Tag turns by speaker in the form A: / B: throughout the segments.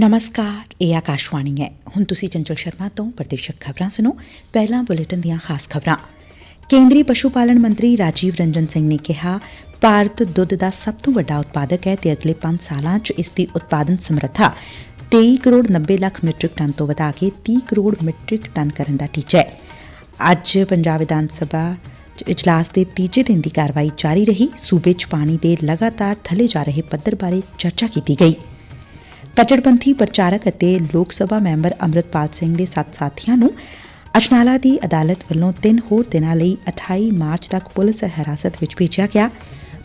A: ਨਮਸਕਾਰ, ਇਹ ਆਕਾਸ਼ਵਾਣੀ ਹੈ। ਹੁਣ ਤੁਸੀਂ ਚੰਚਲ ਸ਼ਰਮਾ ਤੋਂ ਪ੍ਰਦੇਸ਼ਕ ਖਬਰਾਂ ਸੁਣੋ। ਪਹਿਲਾਂ ਬੁਲੇਟਿਨ ਦੀਆਂ ਖਾਸ ਖਬਰਾਂ। ਕੇਂਦਰੀ ਪਸ਼ੂ ਪਾਲਣ ਮੰਤਰੀ ਰਾਜੀਵ ਰੰਜਨ ਸਿੰਘ ਨੇ ਕਿਹਾ, ਭਾਰਤ ਦੁੱਧ ਦਾ ਸਭ ਤੋਂ ਵੱਡਾ ਉਤਪਾਦਕ ਹੈ ਤੇ ਅਗਲੇ 5 ਸਾਲਾਂ 'ਚ ਇਸ ਦੀ ਉਤਪਾਦਨ ਸਮਰੱਥਾ 23 ਕਰੋੜ 90 ਲੱਖ ਮੀਟ੍ਰਿਕ ਟਨ ਤੋਂ ਵਧਾ ਕੇ 30 ਕਰੋੜ ਮੀਟ੍ਰਿਕ ਟਨ ਕਰਨ ਦਾ ਟੀਚਾ ਹੈ। ਅੱਜ ਪੰਜਾਬ ਵਿਧਾਨ ਸਭਾ ਇਜਲਾਸ ਦੇ ਤੀਜੇ ਦਿਨ ਦੀ ਕਾਰਵਾਈ ਜਾਰੀ ਰਹੀ। ਸੂਬੇ 'ਚ ਪਾਣੀ ਦੇ ਲਗਾਤਾਰ ਥੱਲੇ ਜਾ ਰਹੇ ਪੱਧਰ ਬਾਰੇ ਚਰਚਾ ਕੀਤੀ ਗਈ। ਕੱਟੜਪੰਥੀ ਪ੍ਰਚਾਰਕ ਅਤੇ ਲੋਕ ਸਭਾ ਮੈਂਬਰ ਅੰਮ੍ਰਿਤਪਾਲ ਸਿੰਘ ਦੇ ਸੱਤ ਸਾਥੀਆਂ ਨੂੰ ਅਜਨਾਲਾ ਦੀ ਅਦਾਲਤ ਵੱਲੋਂ ਤਿੰਨ ਹੋਰ ਦਿਨਾਂ ਲਈ 28 ਮਾਰਚ ਤੱਕ ਪੁਲਿਸ ਹਿਰਾਸਤ ਵਿੱਚ ਭੇਜਿਆ ਗਿਆ।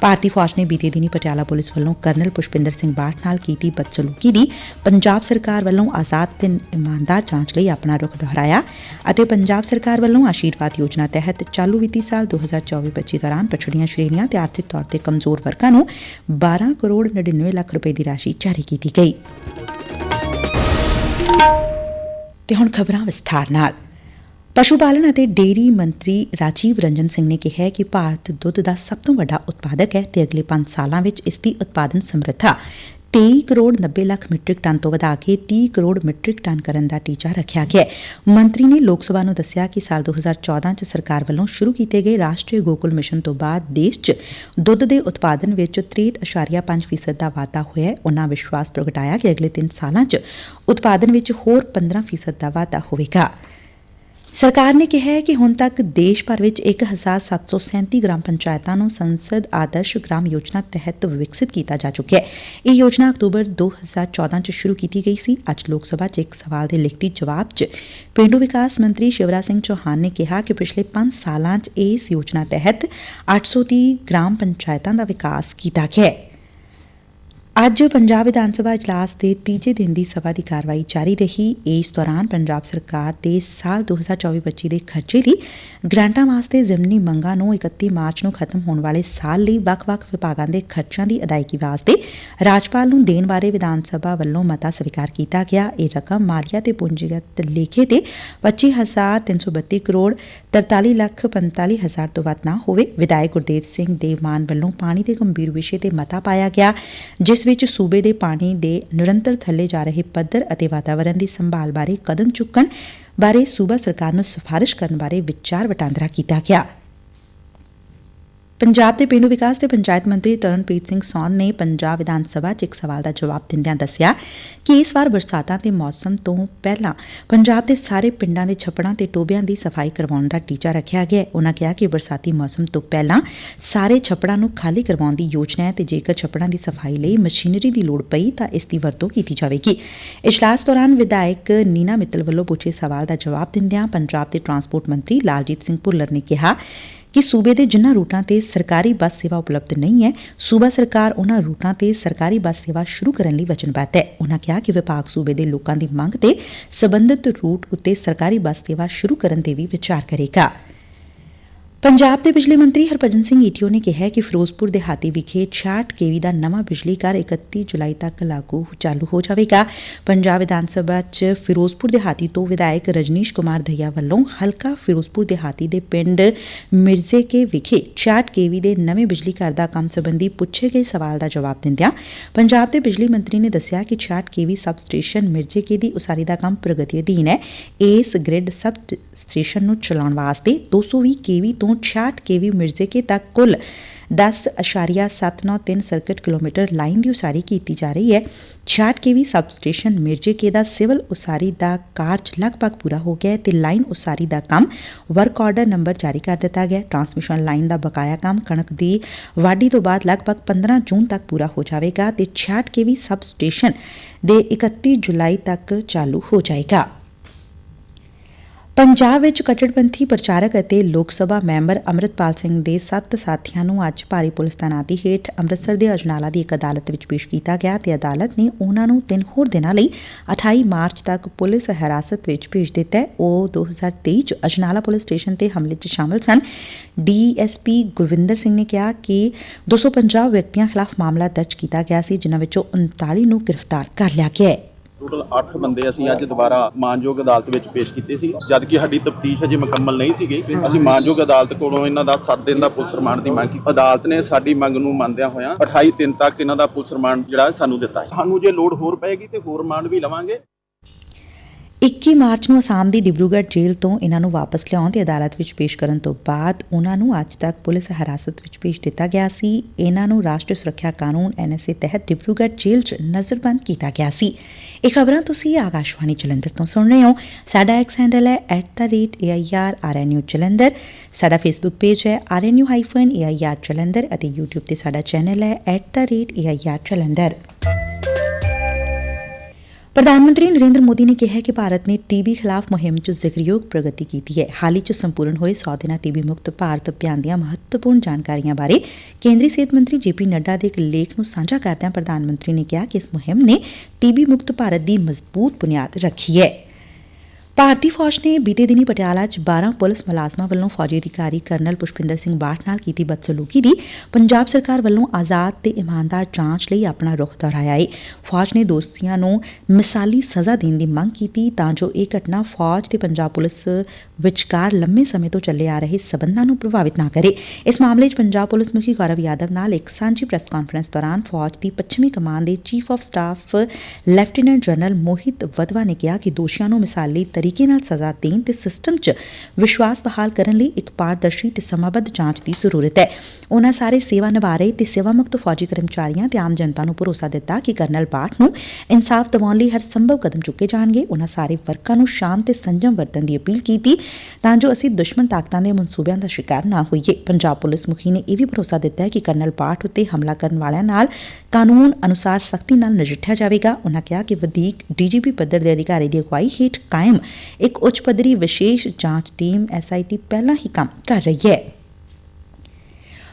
A: ਭਾਰਤੀ ਫੌਜ ਨੇ ਬੀਤੇ ਦਿਨੀ ਪਟਿਆਲਾ ਪੁਲਿਸ ਵੱਲੋਂ ਕਰਨਲ ਪੁਸ਼ਪਿੰਦਰ ਸਿੰਘ ਬਾਠ ਨਾਲ ਕੀਤੀ ਬਦਸਲੂਕੀ ਦੀ ਪੰਜਾਬ ਸਰਕਾਰ ਵੱਲੋਂ ਆਜ਼ਾਦ ਤੇ ਇਮਾਨਦਾਰ ਜਾਂਚ ਲਈ ਆਪਣਾ ਰੁਖ ਦੁਹਰਾਇਆ ਅਤੇ ਪੰਜਾਬ ਸਰਕਾਰ ਵੱਲੋਂ ਆਸ਼ੀਰਵਾਦ ਯੋਜਨਾ ਤਹਿਤ ਚਾਲੂ ਵਿੱਤੀ ਸਾਲ 2024-25 ਦੌਰਾਨ ਪਛੜੀਆਂ ਸ਼੍ਰੇਣੀਆਂ ਤੇ ਆਰਥਿਕ ਤੌਰ ਤੇ ਕਮਜ਼ੋਰ ਵਰਗਾਂ ਨੂੰ 12 ਕਰੋੜ 99 ਲੱਖ ਰੁਪਏ ਦੀ ਰਾਸ਼ੀ ਜਾਰੀ ਕੀਤੀ ਗਈ। ਤੇ ਹੁਣ ਖਬਰਾਂ ਵਿਸਥਾਰ ਨਾਲ। ਪਸ਼ੂ ਪਾਲਣ ਅਤੇ ਡੇਅਰੀ ਮੰਤਰੀ ਰਾਜੀਵ ਰੰਜਨ ਸਿੰਘ ਨੇ ਕਿਹਾ ਕਿ ਭਾਰਤ ਦੁੱਧ ਦਾ ਸਭ ਤੋਂ ਵੱਡਾ ਉਤਪਾਦਕ ਹੈ ਤੇ ਅਗਲੇ 5 ਸਾਲਾਂ ਵਿੱਚ ਇਸ ਦੀ ਉਤਪਾਦਨ ਸਮਰੱਥਾ 23 ਕਰੋੜ 90 ਲੱਖ ਮੀਟ੍ਰਿਕ ਟਨ ਤੋਂ ਵਧਾ ਕੇ 30 ਕਰੋੜ ਮੀਟ੍ਰਿਕ ਟਨ ਕਰਨ ਦਾ ਟੀਚਾ ਰੱਖਿਆ ਗਿਆ ਹੈ। ਮੰਤਰੀ ਨੇ ਲੋਕ ਸਭਾ ਨੂੰ ਦੱਸਿਆ ਕਿ ਸਾਲ 2014 ਚ ਸਰਕਾਰ ਵੱਲੋਂ ਸ਼ੁਰੂ ਕੀਤੇ ਗਏ ਰਾਸ਼ਟਰੀ ਗੋਕੁਲ ਮਿਸ਼ਨ ਤੋਂ ਬਾਅਦ ਦੇਸ਼ 'ਚ ਦੁੱਧ ਦੇ ਉਤਪਾਦਨ ਵਿੱਚ 63.5% ਦਾ ਵਾਧਾ ਹੋਇਆ ਹੈ। ਉਹਨਾਂ ਵਿਸ਼ਵਾਸ ਪ੍ਰਗਟਾਇਆ ਕਿ ਅਗਲੇ 3 ਸਾਲਾਂ 'ਚ ਉਤਪਾਦਨ ਵਿੱਚ ਹੋਰ 15% ਦਾ ਵਾਧਾ ਹੋਵੇਗਾ। ਸਰਕਾਰ ਨੇ ਕਿਹਾ ਹੈ ਕਿ ਹੁਣ ਤੱਕ ਦੇਸ਼ ਭਰ ਵਿੱਚ 1737 ਗ੍ਰਾਮ ਪੰਚਾਇਤਾਂ ਨੂੰ ਸੰਸਦ ਆਦਰਸ਼ ਗ੍ਰਾਮ ਯੋਜਨਾ ਤਹਿਤ ਵਿਕਸਿਤ ਕੀਤਾ ਜਾ ਚੁੱਕਿਆ ਹੈ। ਇਹ ਯੋਜਨਾ ਅਕਤੂਬਰ 2014 ਚ ਸ਼ੁਰੂ ਕੀਤੀ ਗਈ ਸੀ। ਅੱਜ ਲੋਕ ਸਭਾ 'ਚ ਇੱਕ ਸਵਾਲ ਦੇ ਲਿਖਤੀ ਜਵਾਬ 'ਚ ਪੇਂਡੂ ਵਿਕਾਸ ਮੰਤਰੀ ਸ਼ਿਵਰਾਜ ਸਿੰਘ ਚੌਹਾਨ ਨੇ ਕਿਹਾ ਕਿ ਪਿਛਲੇ 5 ਸਾਲਾਂ 'ਚ ਇਸ ਯੋਜਨਾ ਤਹਿਤ 830 ਗ੍ਰਾਮ ਪੰਚਾਇਤਾਂ ਦਾ ਵਿਕਾਸ ਕੀਤਾ ਗਿਆ ਹੈ। ਅੱਜ ਪੰਜਾਬ ਵਿਧਾਨ ਸਭਾ ਇਜਲਾਸ ਦੇ ਤੀਜੇ ਦਿਨ ਦੀ ਸਭਾ ਦੀ ਕਾਰਵਾਈ ਜਾਰੀ ਰਹੀ। ਇਸ ਦੌਰਾਨ ਪੰਜਾਬ ਸਰਕਾਰ ਦੇ ਸਾਲ 2024-25 ਦੇ ਖਰਚੇ ਲਈ ਗ੍ਰਾਂਟਾਂ ਵਾਸਤੇ ਜ਼ਮਨੀ ਮੰਗਾਂ ਨੂੰ 31 ਮਾਰਚ ਨੂੰ ਖਤਮ ਹੋਣ ਵਾਲੇ ਸਾਲ ਲਈ ਵੱਖ-ਵੱਖ ਵਿਭਾਗਾਂ ਦੇ ਖਰਚਿਆਂ ਦੀ ਅਦਾਇਗੀ ਵਾਸਤੇ ਰਾਜਪਾਲ ਨੂੰ ਦੇਣ ਬਾਰੇ ਵਿਧਾਨ ਸਭਾ ਵੱਲੋਂ ਮਤਾ ਸਵੀਕਾਰ ਕੀਤਾ ਗਿਆ। ਇਹ ਰਕਮ ਮਾਲੀਆ ਤੇ ਪੂੰਜੀਗਤ ਲੇਖੇ ਤੇ 25332 ਕਰੋੜ 43 ਲੱਖ 45 ਹਜ਼ਾਰ ਤੋਂ ਵੱਧ ਨਾ ਹੋਵੇ। ਵਿਧਾਇਕ ਗੁਰਦੇਵ ਸਿੰਘ ਦੇਵਮਾਨ ਵੱਲੋਂ ਪਾਣੀ ਦੇ ਗੰਭੀਰ ਵਿਸ਼ੇ ਤੇ ਮਤਾ ਪਾਇਆ ਗਿਆ, ਜਿਸ ਵਿੱਚ ਸੂਬੇ ਦੇ ਪਾਣੀ ਦੇ ਨਿਰੰਤਰ ਥੱਲੇ ਜਾ ਰਹੇ ਪੱਧਰ ਅਤੇ ਵਾਤਾਵਰਣ ਦੀ ਸੰਭਾਲ ਬਾਰੇ ਕਦਮ ਚੁੱਕਣ ਬਾਰੇ ਸੂਬਾ ਸਰਕਾਰ ਨੂੰ ਸਿਫਾਰਿਸ਼ ਕਰਨ ਬਾਰੇ ਵਿਚਾਰ ਵਟਾਂਦਰਾ ਕੀਤਾ ਗਿਆ। ਪੰਜਾਬ ਦੇ ਪੇਂਡੂ ਵਿਕਾਸ ਤੇ ਪੰਚਾਇਤ ਮੰਤਰੀ ਤਰਨਪ੍ਰੀਤ ਸਿੰਘ ਸੌਨ ਨੇ ਪੰਜਾਬ ਵਿਧਾਨ ਸਭਾ 'ਚ ਇੱਕ ਸਵਾਲ ਦਾ ਜਵਾਬ ਦਿੰਦਿਆਂ ਦੱਸਿਆ ਕਿ ਇਸ ਵਾਰ ਬਰਸਾਤਾਂ ਦੇ ਮੌਸਮ ਤੋਂ ਪਹਿਲਾਂ ਪੰਜਾਬ ਦੇ ਸਾਰੇ ਪਿੰਡਾਂ ਦੇ ਛੱਪੜਾਂ ਤੇ ਟੋਬਿਆਂ ਦੀ ਸਫ਼ਾਈ ਕਰਵਾਉਣ ਦਾ ਟੀਚਾ ਰੱਖਿਆ ਗਿਆ ਹੈ। ਉਹਨਾਂ ਕਿਹਾ ਕਿ ਬਰਸਾਤੀ ਮੌਸਮ ਤੋਂ ਪਹਿਲਾਂ ਸਾਰੇ ਛੱਪੜਾਂ ਨੂੰ ਖਾਲੀ ਕਰਵਾਉਣ ਦੀ ਯੋਜਨਾ ਹੈ ਤੇ ਜੇਕਰ ਛੱਪੜਾਂ ਦੀ ਸਫ਼ਾਈ ਲਈ ਮਸ਼ੀਨਰੀ ਦੀ ਲੋੜ ਪਈ ਤਾਂ ਇਸ ਦੀ ਵਰਤੋਂ ਕੀਤੀ ਜਾਵੇਗੀ। ਇਜਲਾਸ ਦੌਰਾਨ ਵਿਧਾਇਕ ਨੀਨਾ ਮਿੱਤਲ ਵੱਲੋਂ ਪੁੱਛੇ ਸਵਾਲ ਦਾ ਜਵਾਬ ਦਿੰਦਿਆਂ ਪੰਜਾਬ ਦੇ ਟਰਾਂਸਪੋਰਟ ਮੰਤਰੀ ਲਾਲਜੀਤ ਸਿੰਘ ਭੁੱਲਰ ਨੇ ਕਿਹਾ ਕਿ ਸੂਬੇ ਦੇ ਜਿਨ੍ਹਾਂ ਰੂਟਾਂ ਤੇ ਸਰਕਾਰੀ ਬੱਸ ਸੇਵਾ ਉਪਲਬਧ ਨਹੀਂ ਹੈ, ਸੂਬਾ ਸਰਕਾਰ ਉਹਨਾਂ ਰੂਟਾਂ ਤੇ ਸਰਕਾਰੀ ਬੱਸ ਸੇਵਾ ਸ਼ੁਰੂ ਕਰਨ ਲਈ ਵਚਨਬੱਧ ਹੈ। ਉਹਨਾਂ ਕਿਹਾ ਕਿ ਵਿਭਾਗ ਸੂਬੇ ਦੇ ਲੋਕਾਂ ਦੀ ਮੰਗ ਤੇ ਸਬੰਧਤ ਰੂਟ ਉੱਤੇ ਸਰਕਾਰੀ ਬੱਸ ਸੇਵਾ ਸ਼ੁਰੂ ਕਰਨ ਤੇ ਵੀ ਵਿਚਾਰ ਕਰੇਗਾ। ਪੰਜਾਬ ਦੇ ਬਿਜਲੀ ਮੰਤਰੀ ਹਰਭਜਨ ਸਿੰਘ ਈਟੀਓ ਨੇ ਕਿਹਾ ਕਿ ਫਿਰੋਜ਼ਪੁਰ ਦਿਹਾਤੀ ਵਿਖੇ 66 ਕੇਵੀ ਦਾ ਨਵਾਂ ਬਿਜਲੀ ਘਰ 31 ਜੁਲਾਈ ਤੱਕ ਲਾਗੂ ਚਾਲੂ ਹੋ ਜਾਵੇਗਾ। ਪੰਜਾਬ ਵਿਧਾਨ ਸਭਾ 'ਚ ਫਿਰੋਜ਼ਪੁਰ ਦਿਹਾਤੀ ਤੋਂ ਵਿਧਾਇਕ ਰਜਨੀਸ਼ ਕੁਮਾਰ ਦਈਆ ਵੱਲੋਂ ਹਲਕਾ ਫਿਰੋਜ਼ਪੁਰ ਦਿਹਾਤੀ ਦੇ ਪਿੰਡ ਮਿਰਜ਼ੇਕੇ ਵਿਖੇ 66 ਕੇਵੀ ਦੇ ਨਵੇਂ ਬਿਜਲੀ ਘਰ ਦਾ ਕੰਮ ਸੰਬੰਧੀ ਪੁੱਛੇ ਗਏ ਸਵਾਲ ਦਾ ਜਵਾਬ ਦਿੰਦਿਆਂ ਪੰਜਾਬ ਦੇ ਬਿਜਲੀ ਮੰਤਰੀ ਨੇ ਦੱਸਿਆ ਕਿ 66 ਕੇਵੀ ਸਬ ਸਟੇਸ਼ਨ ਮਿਰਜ਼ੇਕੇ ਦੀ ਉਸਾਰੀ ਦਾ ਕੰਮ ਪ੍ਰਗਤੀ ਅਧੀਨ ਹੈ। ਇਸ ਗ੍ਰਿਡ ਸਬ ਸਟੇਸ਼ਨ ਨੂੰ ਚਲਾਉਣ ਵਾਸਤੇ 220 ਕੇਵੀ ਤੋਂ 66 ਕੇਵੀ ਮਿਰਜ਼ੇਕੇ ਤੱਕ ਕੁੱਲ 10.793 ਸਰਕਟ ਕਿਲੋਮੀਟਰ ਲਾਈਨ ਦੀ ਉਸਾਰੀ ਕੀਤੀ ਜਾ ਰਹੀ ਹੈ। 66 ਕੇਵੀ ਸਬ ਸਟੇਸ਼ਨ ਮਿਰਜ਼ੇਕੇ ਦਾ ਸਿਵਲ ਉਸਾਰੀ ਦਾ ਕਾਰਜ ਲਗਭਗ ਪੂਰਾ ਹੋ ਗਿਆ ਹੈ ਤੇ ਲਾਈਨ ਉਸਾਰੀ ਦਾ ਕੰਮ ਵਰਕ ਆਰਡਰ ਨੰਬਰ ਜਾਰੀ ਕਰ ਦਿੱਤਾ ਗਿਆ ਟਰਾਂਸਮਿਸ਼ਨ ਲਾਈਨ ਦਾ ਬਕਾਇਆ ਕੰਮ ਕਣਕ ਦੀ ਵਾਢੀ ਤੋਂ ਬਾਅਦ ਲਗਭਗ 15 ਜੂਨ ਤੱਕ ਪੂਰਾ ਹੋ ਜਾਵੇਗਾ ਤੇ 66 ਕੇਵੀ ਸਬ ਸਟੇਸ਼ਨ ਦੇ 31 ਜੁਲਾਈ ਤੱਕ ਚਾਲੂ ਹੋ ਜਾਏਗਾ। ਪੰਜਾਬ ਵਿੱਚ ਕੱਟੜਪੰਥੀ ਪ੍ਰਚਾਰਕ ਅਤੇ ਲੋਕ ਸਭਾ ਮੈਂਬਰ ਅੰਮ੍ਰਿਤਪਾਲ ਸਿੰਘ ਦੇ ਸੱਤ ਸਾਥੀਆਂ ਨੂੰ ਅੱਜ ਭਾਰੀ ਪੁਲਿਸ ਤੈਨਾਤੀ ਹੇਠ ਅੰਮ੍ਰਿਤਸਰ ਦੇ ਅਜਨਾਲਾ ਦੀ ਇੱਕ ਅਦਾਲਤ ਵਿੱਚ ਪੇਸ਼ ਕੀਤਾ ਗਿਆ ਤੇ ਅਦਾਲਤ ਨੇ ਉਹਨਾਂ ਨੂੰ ਤਿੰਨ ਹੋਰ ਦਿਨਾਂ ਲਈ 28 ਮਾਰਚ ਤੱਕ ਪੁਲਿਸ ਹਿਰਾਸਤ ਵਿੱਚ ਭੇਜ ਦਿੱਤਾ ਹੈ। ਉਹ 2023 ਚ ਅਜਨਾਲਾ ਪੁਲਿਸ ਸਟੇਸ਼ਨ ਤੇ ਹਮਲੇ 'ਚ ਸ਼ਾਮਲ ਸਨ। ਡੀਐਸਪੀ ਗੁਰਵਿੰਦਰ ਸਿੰਘ ਨੇ ਕਿਹਾ ਕਿ 250 ਵਿਅਕਤੀਆਂ ਖਿਲਾਫ ਮਾਮਲਾ ਦਰਜ ਕੀਤਾ ਗਿਆ ਸੀ, ਜਿਨ੍ਹਾਂ ਵਿੱਚੋਂ 39 ਨੂੰ ਗ੍ਰਿਫਤਾਰ ਕਰ ਲਿਆ ਗਿਆ ਹੈ।
B: ਟੋਟਲ 8 ਬੰਦੇ ਅਸੀਂ ਅੱਜ ਦੁਬਾਰਾ ਮਾਨਯੋਗ ਅਦਾਲਤ ਵਿੱਚ ਪੇਸ਼ ਕੀਤੇ ਸੀ। ਜਦਕਿ ਸਾਡੀ ਤਫਤੀਸ਼ ਅਜੇ ਮੁਕੰਮਲ ਨਹੀਂ ਸੀਗੀ, ਅਸੀਂ ਮਾਨਯੋਗ ਅਦਾਲਤ ਕੋਲੋਂ ਇਹਨਾਂ ਦਾ 7 ਦਿਨ ਦਾ ਪੁਲਿਸ ਰਿਮਾਂਡ ਦੀ ਮੰਗ ਕੀਤੀ। ਅਦਾਲਤ ਨੇ ਸਾਡੀ ਮੰਗ ਨੂੰ ਮੰਨਦਿਆਂ ਹੋਇਆਂ 28 ਦਿਨ ਤੱਕ ਇਹਨਾਂ ਦਾ ਪੁਲਿਸ ਰਿਮਾਂਡ ਜਿਹੜਾ ਸਾਨੂੰ ਦਿੱਤਾ ਹੈ। ਸਾਨੂੰ ਜੇ ਲੋਡ ਹੋਰ ਪਏਗੀ ਤੇ ਹੋਰ ਰਿਮਾਂਡ ਵੀ ਲਵਾਂਗੇ।
A: 21 ਮਾਰਚ ਨੂੰ ਅਸਾਮ ਦੀ ਡਿਬਰੂਗੜ੍ਹ ਜੇਲ੍ਹ ਤੋਂ ਇਹਨਾਂ ਨੂੰ ਵਾਪਸ ਲਿਆਉਣ ਤੇ ਅਦਾਲਤ ਵਿੱਚ ਪੇਸ਼ ਕਰਨ ਤੋਂ ਬਾਅਦ ਉਹਨਾਂ ਨੂੰ ਅੱਜ ਤੱਕ ਪੁਲਿਸ ਹਿਰਾਸਤ ਵਿੱਚ ਭੇਜ ਦਿੱਤਾ ਗਿਆ ਸੀ। ਇਹਨਾਂ ਨੂੰ ਰਾਸ਼ਟਰੀ ਸੁਰੱਖਿਆ ਕਾਨੂੰਨ ਐਨਐਸਏ ਤਹਿਤ ਡਿਬਰੂਗੜ੍ਹ ਜੇਲ੍ਹ 'ਚ ਨਜ਼ਰਬੰਦ ਕੀਤਾ ਗਿਆ ਸੀ। ਇਹ ਖਬਰਾਂ ਤੁਸੀਂ ਆਕਾਸ਼ਵਾਣੀ ਜਲੰਧਰ ਤੋਂ ਸੁਣ ਰਹੇ ਹੋ। ਸਾਡਾ ਐਕਸ ਹੈਂਡਲ ਹੈ @airrnu ਜਲੰਧਰ। ਸਾਡਾ ਫੇਸਬੁੱਕ ਪੇਜ ਹੈ rnu-air ਜਲੰਧਰ ਅਤੇ YouTube ਤੇ ਸਾਡਾ ਚੈਨਲ ਹੈ @air ਜਲੰਧਰ। ਪ੍ਰਧਾਨ ਮੰਤਰੀ ਨਰੇਂਦਰ ਮੋਦੀ ਨੇ ਕਿਹੈ ਕਿ ਭਾਰਤ ਨੇ ਟੀਬੀ ਖਿਲਾਫ ਮੁਹਿੰਮ 'ਚ ਜ਼ਿਕਰਯੋਗ ਪ੍ਰਗਤੀ ਕੀਤੀ ਹੈ। ਹਾਲ ਹੀ 'ਚ ਸੰਪੂਰਨ ਹੋਏ 100 ਦਿਨਾਂ ਟੀਬੀ ਮੁਕਤ ਭਾਰਤ ਅਭਿਆਨ ਦੀਆਂ ਮਹੱਤਵਪੂਰਨ ਜਾਣਕਾਰੀਆਂ ਬਾਰੇ ਕੇਂਦਰੀ ਸਿਹਤ ਮੰਤਰੀ ਜੇਪੀ ਨੱਡਾ ਦੇ ਇੱਕ ਲੇਖ ਨੂੰ ਸਾਂਝਾ ਕਰਦਿਆਂ ਪ੍ਰਧਾਨ ਮੰਤਰੀ ਨੇ ਕਿਹਾ ਕਿ ਇਸ ਮੁਹਿੰਮ ਨੇ ਟੀਬੀ ਮੁਕਤ ਭਾਰਤ ਦੀ ਮਜ਼ਬੂਤ ਬੁਨਿਆਦ ਰੱਖੀ ਹੈ। ਭਾਰਤੀ ਫੌਜ ਨੇ ਬੀਤੇ ਦਿਨੀ ਪਟਿਆਲਾ 'ਚ 12 ਪੁਲਿਸ ਮੁਲਾਜ਼ਮਾਂ ਵੱਲੋਂ ਫੌਜੀ ਅਧਿਕਾਰੀ ਕਰਨਲ ਪੁਸ਼ਪਿੰਦਰ ਸਿੰਘ ਬਾਠ ਨਾਲ ਕੀਤੀ ਬਦਸਲੂਕੀ ਦੀ ਪੰਜਾਬ ਸਰਕਾਰ ਵੱਲੋਂ ਆਜ਼ਾਦ ਤੇ ਇਮਾਨਦਾਰ ਜਾਂਚ ਲਈ ਆਪਣਾ ਰੁਖ ਦੁਹਰਾਇਆ ਏ। ਫੌਜ ਨੇ ਦੋਸ਼ੀਆਂ ਨੂੰ ਮਿਸਾਲੀ ਸਜ਼ਾ ਦੇਣ ਦੀ ਮੰਗ ਕੀਤੀ ਤਾਂ ਜੋ ਇਹ ਘਟਨਾ ਫੌਜ ਤੇ ਪੰਜਾਬ ਪੁਲਿਸ ਵਿਚਕਾਰ ਲੰਮੇ ਸਮੇਂ ਤੋਂ ਚੱਲੇ ਆ ਰਹੇ ਸਬੰਧਾਂ ਨੂੰ ਪ੍ਰਭਾਵਿਤ ਨਾ ਕਰੇ। ਇਸ ਮਾਮਲੇ 'ਚ ਪੰਜਾਬ ਪੁਲਿਸ ਮੁਖੀ ਗੌਰਵ ਯਾਦਵ ਨਾਲ ਇੱਕ ਸਾਂਝੀ ਪ੍ਰੈਸ ਕਾਨਫਰੰਸ ਦੌਰਾਨ ਫੌਜ ਦੀ ਪੱਛਮੀ ਕਮਾਨ ਦੇ chief of staff lieutenant general Mohit Wadhwa ਨੇ ਕਿਹਾ ਕਿ ਦੋਸ਼ੀਆਂ ਨੂੰ ਮਿਸਾਲੀ ਤਰੀਕੇ ਨਾਲ ਸਜ਼ਾ ਦੇਣ ਤੇ ਸਿਸਟਮ 'ਚ ਵਿਸ਼ਵਾਸ ਬਹਾਲ ਕਰਨ ਲਈ ਇੱਕ ਪਾਰਦਰਸ਼ੀ ਤੇ ਸਮਾਬੱਧ ਜਾਂਚ ਦੀ ਜ਼ਰੂਰਤ ਹੈ। ਉਹਨਾਂ ਸਾਰੇ ਸੇਵਾ ਨਿਭਾ ਰਹੇ ਤੇ ਸੇਵਾ ਮੁਕਤ ਫੌਜੀ ਕਰਮਚਾਰੀਆਂ ਤੇ ਆਮ ਜਨਤਾ ਨੂੰ ਭਰੋਸਾ ਦਿੱਤਾ ਕਿ ਕਰਨਲ ਪਾਠ ਨੂੰ ਇਨਸਾਫ ਦਿਵਾਉਣ ਲਈ ਹਰ ਸੰਭਵ ਕਦਮ ਚੁੱਕੇ ਜਾਣਗੇ। ਉਹਨਾਂ ਸਾਰੇ ਵਰਕਾਂ ਨੂੰ ਸ਼ਾਂਤ ਤੇ ਸੰਜਮ ਵਰਤਣ ਦੀ ਅਪੀਲ ਕੀਤੀ ਤਾਂ ਜੋ ਅਸੀਂ ਦੁਸ਼ਮਣ ਤਾਕਤਾਂ ਦੇ ਮਨਸੂਬਿਆਂ ਦਾ ਸ਼ਿਕਾਰ ਨਾ ਹੋਈਏ। ਪੰਜਾਬ ਪੁਲਿਸ ਮੁਖੀ ਨੇ ਇਹ ਵੀ ਭਰੋਸਾ ਦਿੱਤਾ ਕਿ ਕਰਨਲ ਪਾਠ ਉੱਤੇ ਹਮਲਾ ਕਰਨ ਵਾਲਿਆਂ ਨਾਲ ਕਾਨੂੰਨ ਅਨੁਸਾਰ ਸਖਤੀ ਨਾਲ ਨਜਿੱਠਿਆ ਜਾਵੇਗਾ। ਉਨ੍ਹਾਂ ਕਿਹਾ ਕਿ ਵਧੀਕ ਡੀਜੀਪੀ ਪੱਧਰ ਦੇ ਅਧਿਕਾਰੀ ਦੀ ਅਗਵਾਈ ਹੇਠ ਕਾਇਮ ਇੱਕ ਉੱਚ ਪੱਧਰੀ ਵਿਸ਼ੇਸ਼ ਜਾਂਚ ਟੀਮ ਐਸਆਈਟੀ ਪਹਿਲਾਂ ਹੀ ਕੰਮ ਕਰ ਰਹੀ ਹੈ।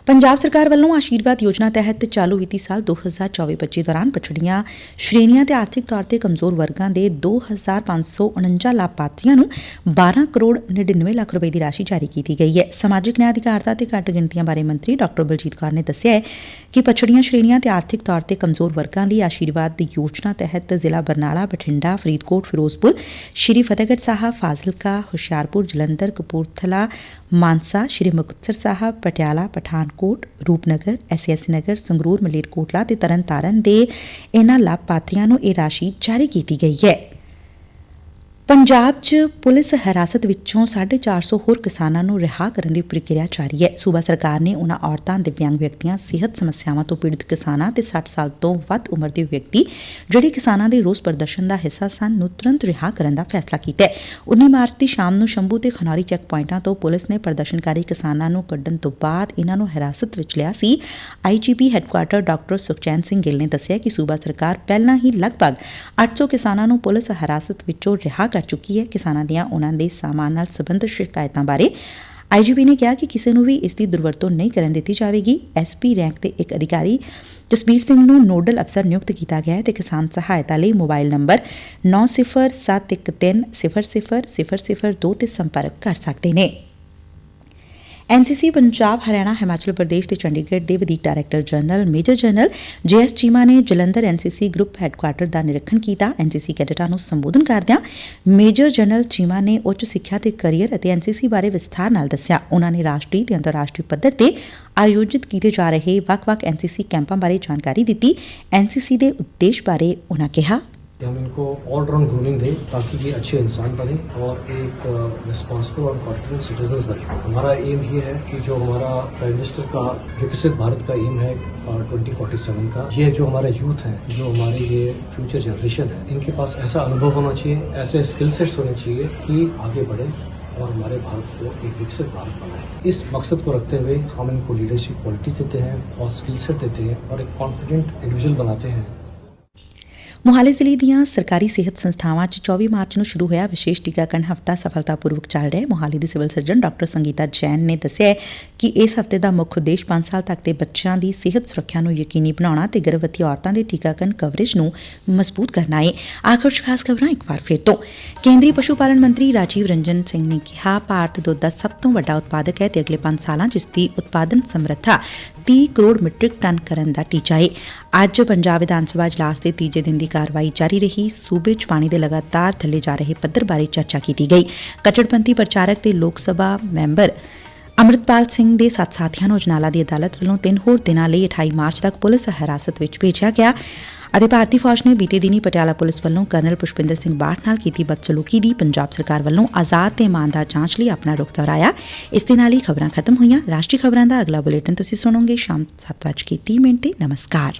A: ਪੰਜਾਬ ਸਰਕਾਰ ਵੱਲੋਂ ਆਸ਼ੀਰਵਾਦ ਯੋਜਨਾ ਤਹਿਤ ਚਾਲੂ ਵਿੱਤੀ ਸਾਲ 2024-25 ਦੌਰਾਨ ਪਛੜੀਆਂ ਸ਼੍ਰੇਣੀਆਂ ਤੇ ਆਰਥਿਕ ਤੌਰ ਤੇ ਕਮਜ਼ੋਰ ਵਰਗਾਂ ਦੇ 2549 ਲਾਭਪਾਤਰੀਆਂ ਨੂੰ 12 ਕਰੋੜ 99 ਲੱਖ ਰੁਪਏ ਦੀ ਰਾਸ਼ੀ ਜਾਰੀ ਕੀਤੀ ਗਈ ਹੈ। ਸਮਾਜਿਕ ਨਿਆਂ ਅਧਿਕਾਰਤਾ ਤੇ ਘੱਟ ਗਿਣਤੀਆਂ ਬਾਰੇ ਮੰਤਰੀ ਡਾਕਟਰ ਬਲਜੀਤ ਕੌਰ ਨੇ ਦੱਸਿਆ ਹੈ ਕਿ ਪਛੜੀਆਂ ਸ਼੍ਰੇਣੀਆਂ ਤੇ ਆਰਥਿਕ ਤੌਰ ਤੇ ਕਮਜ਼ੋਰ ਵਰਗਾਂ ਲਈ ਆਸ਼ੀਰਵਾਦ ਦੀ ਯੋਜਨਾ ਤਹਿਤ ਜ਼ਿਲ੍ਹਾ ਬਰਨਾਲਾ, ਬਠਿੰਡਾ, ਫਰੀਦਕੋਟ, ਫਿਰੋਜ਼ਪੁਰ, ਸ਼੍ਰੀ ਫਤਿਹਗੜ੍ਹ ਸਾਹਿਬ, ਫਾਜ਼ਿਲਕਾ, ਹੁਸ਼ਿਆਰਪੁਰ, ਜਲੰਧਰ, ਕਪੂਰਥਲਾ, ਮਾਨਸਾ, ਸ਼੍ਰੀ ਮੁਕਤਸਰ ਸਾਹਿਬ, ਪਟਿਆਲਾ, ਪਠਾਨਕੋਟ, ਰੂਪਨਗਰ ਐਸਐਸ ਨਗਰ, ਸੰਗਰੂਰ, ਮਲੇਰਕੋਟਲਾ ਤੇ ਤਰਨਤਾਰਨ ਦੇ ਇਨ੍ਹਾਂ ਲਾਭਪਾਤਰੀਆਂ ਨੂੰ ਇਹ ਰਾਸ਼ੀ ਜਾਰੀ ਕੀਤੀ ਗਈ ਹੈ। ਪੰਜਾਬ 'ਚ ਪੁਲਿਸ ਹਿਰਾਸਤ ਵਿੱਚੋਂ 450 ਹੋਰ ਕਿਸਾਨਾਂ ਨੂੰ ਰਿਹਾ ਕਰਨ ਦੀ ਪ੍ਰਕਿਰਿਆ ਜਾਰੀ ਹੈ। ਸੂਬਾ ਸਰਕਾਰ ਨੇ ਉਨ੍ਹਾਂ ਔਰਤਾਂ, ਦਿਵਿਆਂਗ ਵਿਅਕਤੀਆਂ, ਸਿਹਤ ਸਮੱਸਿਆਵਾਂ ਤੋਂ ਪੀੜਤ ਕਿਸਾਨਾਂ ਤੇ 60 ਸਾਲ ਤੋਂ ਵੱਧ ਉਮਰ ਦੇ ਵਿਅਕਤੀ, ਜਿਹੜੇ ਕਿਸਾਨਾਂ ਦੇ ਰੋਸ ਪ੍ਰਦਰਸ਼ਨ ਦਾ ਹਿੱਸਾ ਸਨ, ਨੂੰ ਤੁਰੰਤ ਰਿਹਾ ਕਰਨ ਦਾ ਫੈਸਲਾ ਕੀਤਾ ਹੈ। 19 ਮਾਰਚ ਦੀ ਸ਼ਾਮ ਨੂੰ ਸ਼ੰਭੂ ਤੇ ਖਨੌਰੀ ਚੈੱਕ ਪੁਆਇੰਟਾਂ ਤੋਂ ਪੁਲਿਸ ਨੇ ਪ੍ਰਦਰਸ਼ਨਕਾਰੀ ਕਿਸਾਨਾਂ ਨੂੰ ਕੱਢਣ ਤੋਂ ਬਾਅਦ ਇਨ੍ਹਾਂ ਨੂੰ ਹਿਰਾਸਤ ਵਿੱਚ ਲਿਆ ਸੀ। IGP headquarter doctor Sukhchain Singh Gill ਨੇ ਦੱਸਿਆ ਕਿ ਸੂਬਾ ਸਰਕਾਰ ਪਹਿਲਾਂ ਹੀ ਲਗਭਗ 800 ਕਿਸਾਨਾਂ ਨੂੰ ਪੁਲਿਸ ਹਿਰਾਸਤ ਵਿੱਚੋਂ ਰਿਹਾ ਕਰ ਚੁੱਕੀ ਹੈ ਕਿਸਾਨਾਂ ਦੀਆਂ ਉਹਨਾਂ ਦੇ ਸਾਮਾਨ ਨਾਲ ਸਬੰਧਤ ਸ਼ਿਕਾਇਤਾਂ ਬਾਰੇ। ਆਈਜੀਪੀ ਨੇ ਕਿਹਾ ਕਿ ਕਿਸੇ ਨੂੰ ਵੀ ਇਸ ਦੀ ਦੁਰਵਰਤੋਂ ਨਹੀਂ ਕਰਨ ਦਿੱਤੀ ਜਾਵੇਗੀ। ਐਸਪੀ ਰੈਂਕ ਦੇ ਇੱਕ ਅਧਿਕਾਰੀ ਜਸਬੀਰ ਸਿੰਘ ਨੂੰ ਨੋਡਲ ਅਫਸਰ ਨਿਯੁਕਤ ਕੀਤਾ ਗਿਆ ਹੈ ਤੇ ਕਿਸਾਨ ਸਹਾਇਤਾ ਲਈ ਮੋਬਾਈਲ ਨੰਬਰ 9071100002 ਤੇ ਸੰਪਰਕ ਕਰ ਸਕਦੇ ਨੇ। ਐਨਸੀਸੀ ਪੰਜਾਬ, ਹਰਿਆਣਾ, ਹਿਮਾਚਲ ਪ੍ਰਦੇਸ਼ ਤੇ ਚੰਡੀਗੜ੍ਹ ਦੇ ਵਧੀਕ director general, major general JS Cheema ਨੇ ਜਲੰਧਰ ਐਨਸੀਸੀ ਗਰੁੱਪ ਹੈੱਡਕੁਆਰਟਰ ਦਾ ਨਿਰੀਖਣ ਕੀਤਾ। ਐਨਸੀਸੀ ਕੈਡਟਾਂ ਨੂੰ ਸੰਬੋਧਨ ਕਰਦਿਆਂ ਮੇਜਰ ਜਨਰਲ ਚੀਮਾ ਨੇ ਉੱਚ ਸਿੱਖਿਆ ਤੇ ਕੈਰੀਅਰ ਅਤੇ ਐਨਸੀਸੀ ਬਾਰੇ ਵਿਸਥਾਰ ਨਾਲ ਦੱਸਿਆ। ਉਹਨਾਂ ਨੇ ਰਾਸ਼ਟਰੀ ਤੇ ਅੰਤਰਰਾਸ਼ਟਰੀ ਪੱਧਰ ਤੇ ਆਯੋਜਿਤ ਕੀਤੇ ਜਾ ਰਹੇ ਵੱਖ-ਵੱਖ ਐਨਸੀਸੀ ਕੈਂਪਾਂ ਬਾਰੇ ਜਾਣਕਾਰੀ ਦਿੱਤੀ। ਐਨਸੀਸੀ ਦੇ ਉਦੇਸ਼ ਬਾਰੇ ਉਹਨਾਂ ਕਿਹਾ।
C: कि हम इनको ऑलराउंड ग्रूमिंग दें ताकि ये अच्छे इंसान बने और एक रिस्पॉन्सिबल और कॉन्फिडेंट सिटीजन बने। हमारा एम ये है कि जो हमारा प्राइम मिनिस्टर का विकसित भारत का एम है ट्वेंटी फोर्टी सेवन का, ये जो हमारा यूथ है, जो हमारे ये फ्यूचर जनरेशन है, इनके पास ऐसा अनुभव होना चाहिए, ऐसे स्किल सेट्स होने चाहिए कि आगे बढ़े और हमारे भारत को एक विकसित भारत बनाए। इस मकसद को रखते हुए हम इनको लीडरशिप क्वालिटीज देते हैं, और स्किल सेट देते हैं, और एक कॉन्फिडेंट इंडिविजुअल बनाते हैं।
A: ਮੋਹਾਲੀ ਜ਼ਿਲ੍ਹੇ ਦੀਆਂ ਸਰਕਾਰੀ ਸਿਹਤ ਸੰਸਥਾਵਾਂ 'ਚ 24 ਮਾਰਚ ਨੂੰ ਸ਼ੁਰੂ ਹੋਇਆ ਵਿਸ਼ੇਸ਼ ਟੀਕਾਕਰਨ ਹਫ਼ਤਾ ਸਫਲਤਾਪੂਰਵਕ ਚੱਲ ਰਿਹਾ ਹੈ। ਮੁਹਾਲੀ ਦੇ civil surgeon doctor Sangeeta Jain ਨੇ ਦੱਸਿਆ ਕਿ ਇਸ ਹਫ਼ਤੇ ਦਾ ਮੁੱਖ ਉਦੇਸ਼ 5 ਸਾਲ ਤੱਕ ਦੇ ਬੱਚਿਆਂ ਦੀ ਸਿਹਤ ਸੁਰੱਖਿਆ ਨੂੰ ਯਕੀਨੀ ਬਣਾਉਣਾ ਤੇ ਗਰਭਵਤੀ ਔਰਤਾਂ ਦੇ ਟੀਕਾਕਰਨ ਕਵਰੇਜ ਨੂੰ ਮਜ਼ਬੂਤ ਕਰਨਾ ਹੈ। ਆਖਰ ਖਾਸ ਖਬਰਾਂ ਇੱਕ ਵਾਰ ਫਿਰ ਤੋਂ। ਕੇਂਦਰੀ ਪਸ਼ੂ ਪਾਲਣ ਮੰਤਰੀ ਰਾਜੀਵ ਰੰਜਨ ਸਿੰਘ ਨੇ ਕਿਹਾ, ਭਾਰਤ ਦੁੱਧ ਦਾ ਸਭ ਤੋਂ ਵੱਡਾ ਉਤਪਾਦਕ ਹੈ ਤੇ ਅਗਲੇ 5 ਸਾਲਾਂ 'ਚ ਇਸ ਦੀ ਉਤਪਾਦਨ ਸਮਰੱਥਾ 30 ਕਰੋੜ ਮੀਟ੍ਰਿਕ ਟਨ ਕਰਨ ਦਾ ਟੀਚਾ ਏ। ਅੱਜ ਪੰਜਾਬ ਵਿਧਾਨ ਸਭਾ ਇਜਲਾਸ ਦੇ ਤੀਜੇ ਦਿਨ ਦੀ ਕਾਰਵਾਈ ਜਾਰੀ ਰਹੀ। ਸੂਬੇ 'ਚ ਪਾਣੀ ਦੇ ਲਗਾਤਾਰ ਥੱਲੇ ਜਾ ਰਹੇ ਪੱਧਰ ਬਾਰੇ ਚਰਚਾ ਕੀਤੀ ਗਈ। ਕੱਟੜਪੰਥੀ ਪ੍ਰਚਾਰਕ ਤੇ ਲੋਕ ਸਭਾ ਮੈਂਬਰ ਅੰਮ੍ਰਿਤਪਾਲ ਸਿੰਘ ਦੇ ਸੱਤ ਸਾਥੀਆਂ ਨੂੰ ਅਜਨਾਲਾ ਦੀ ਅਦਾਲਤ ਵੱਲੋਂ ਤਿੰਨ ਹੋਰ ਦਿਨਾਂ ਲਈ 28 ਮਾਰਚ ਤੱਕ ਪੁਲਿਸ ਹਿਰਾਸਤ ਵਿੱਚ ਭੇਜਿਆ ਗਿਆ। ਅਤੇ ਭਾਰਤੀ ਫੌਜ ਨੇ ਬੀਤੇ ਦਿਨੀ ਪਟਿਆਲਾ ਪੁਲਿਸ ਵੱਲੋਂ ਕਰਨਲ ਪੁਸ਼ਪਿੰਦਰ ਸਿੰਘ ਬਾਠ ਨਾਲ ਕੀਤੀ ਬਦਸਲੂਕੀ ਦੀ ਪੰਜਾਬ ਸਰਕਾਰ ਵੱਲੋਂ ਆਜ਼ਾਦ ਤੇ ਇਮਾਨਦਾਰ ਜਾਂਚ ਲਈ ਆਪਣਾ ਰੁਖ ਦੁਹਰਾਇਆ। ਇਸ ਦੇ ਨਾਲ ਹੀ ਖਬਰਾਂ ਖਤਮ ਹੋਈਆਂ। ਰਾਸ਼ਟਰੀ ਖਬਰਾਂ ਦਾ ਅਗਲਾ ਬੁਲੇਟਿਨ ਤੁਸੀਂ ਸੁਣੋਗੇ ਸ਼ਾਮ 7:30 ਮਿੰਟ ਤੇ। ਨਮਸਕਾਰ।